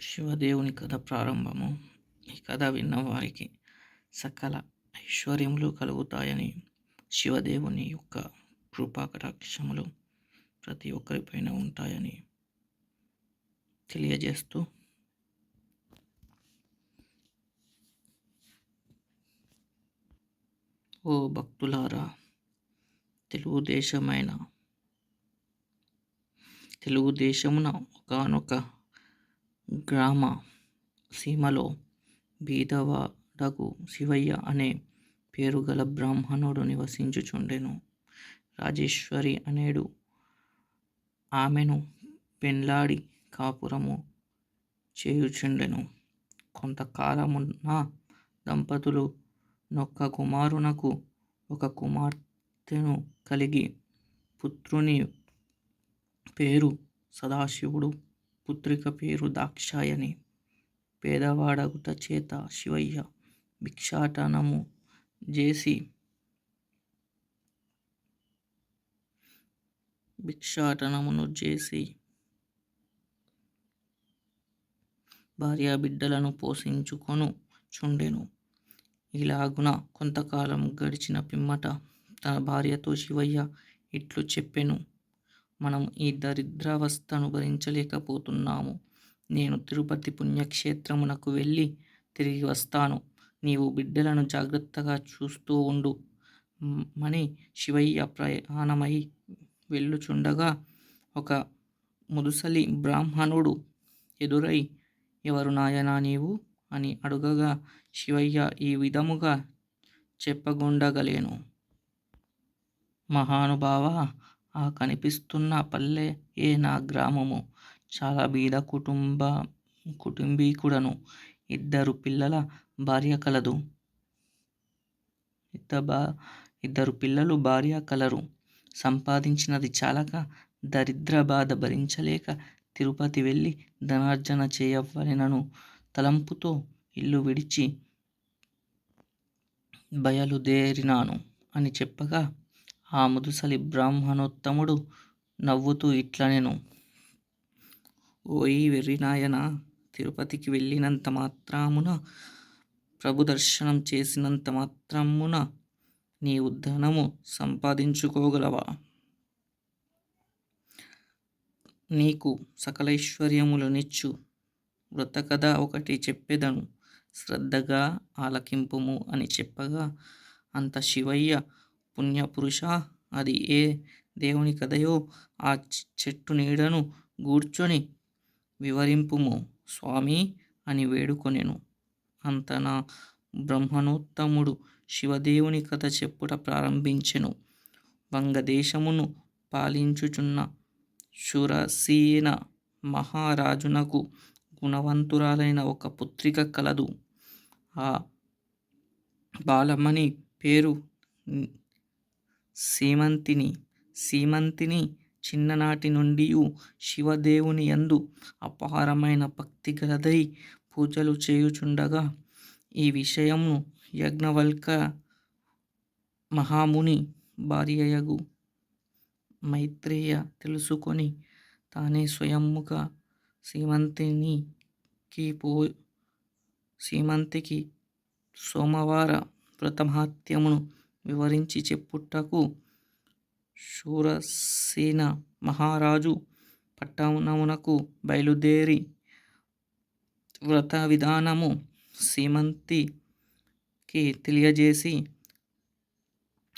శివదేవుని కథ ప్రారంభము. ఈ కథ విన్న వారికి సకల ఐశ్వర్యములు కలుగుతాయని శివదేవుని యొక్క కృపాకటాక్షములు ప్రతి ఒక్కరిపైన ఉంటాయని తెలియజేస్తూ ఓ భక్తులారా తెలుగుదేశమైన తెలుగుదేశమున ఒకనొక గ్రామ సీమలో బీదవాడగు శివయ్య అనే పేరుగల బ్రాహ్మణుడు నివసించుచుండెను. రాజేశ్వరి అనేడు ఆమెను పెండ్లాడి కాపురము చేయుచుండెను. కొంతకాలమున్న దంపతులు నొక్క కుమారునకు ఒక కుమార్తెను కలిగి పుత్రుని పేరు సదాశివుడు. పుత్రిక పేరు దాక్షాయని పేదవాడగుట చేత శివయ్య భిక్షాటనము చేసి భిక్షాటనమును చేసి భార్యా బిడ్డలను పోషించుకొను చుండెను. ఇలాగున కొంతకాలం గడిచిన పిమ్మట తన భార్యతో శివయ్య ఇట్లు చెప్పెను. మనం ఈ దరిద్రావస్థను భరించలేకపోతున్నాము నేను తిరుపతి పుణ్యక్షేత్రమునకు వెళ్ళి తిరిగి వస్తాను. నీవు బిడ్డలను జాగ్రత్తగా చూస్తూ ఉండు. మని శివయ్య ప్రయాణమై వెళ్ళుచుండగా ఒక ముదుసలి బ్రాహ్మణుడు ఎదురై ఎవరు నాయనా నీవు? అని అడుగగా శివయ్య ఈ విధముగా చెప్పగుండగలేను. మహానుభావ ఆ కనిపిస్తున్న పల్లె ఏ నా గ్రామము? చాలా బీద కుటుంబ కుటుంబీకుడను. ఇద్దరు పిల్లల భార్య కలదు. బా ఇద్దరు పిల్లలు భార్య కలరు. సంపాదించినది చాలక దరిద్ర బాధ భరించలేక తిరుపతి వెళ్ళి ధనార్జన చేయవలెనను తలంపుతో ఇల్లు విడిచి బయలుదేరినాను అని చెప్పగా ఆ ముదుసలి బ్రాహ్మణోత్తముడు నవ్వుతూ ఇట్లనెను ఓయి వెర్రినాయన తిరుపతికి వెళ్ళినంత మాత్రమున ప్రభు దర్శనం చేసినంత మాత్రమున నీవు ధనము సంపాదించుకోగలవా? నీకు సకలైశ్వర్యములు నిచ్చు వ్రతకథ ఒకటి చెప్పెదను. శ్రద్ధగా ఆలకింపుము అని చెప్పగా అంత శివయ్య పుణ్యపురుష. అది ఏ దేవుని కథయో ఆ చెట్టు నీడను గూర్చొని వివరింపుము. స్వామి అని వేడుకొనెను. అంత నా బ్రహ్మణోత్తముడు శివదేవుని కథ చెప్పుట ప్రారంభించెను. వంగదేశమును పాలించుచున్న శురసీన మహారాజునకు గుణవంతురాలైన ఒక పుత్రిక కలదు. ఆ బాలమణి పేరు సీమంతిని సీమంతిని చిన్ననాటి నుండి శివదేవుని యందు అపారమైన భక్తి గలదై పూజలు చేయుచుండగా ఈ విషయమును యజ్ఞవల్క మహాముని భార్యయగు మైత్రేయ తెలుసుకొని తానే స్వయముగా సీమంతినికి పో సీమంతికి సోమవార వ్రతమహాత్యమును వివరించి చెప్పుటకు శూరసేన మహారాజు పట్టణమునకు బయలుదేరి వ్రత విధానము సీమంతికి తెలియజేసి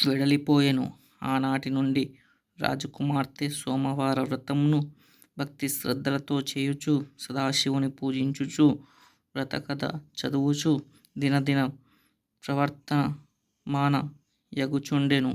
వెడలిపోయెను. ఆనాటి నుండి రాజకుమార్తె సోమవార వ్రతమును భక్తి శ్రద్ధలతో చేయుచు సదాశివుని పూజించుచు వ్రతకథ చదువుచు దినదిన ప్రవర్తమాన యగుచుండెను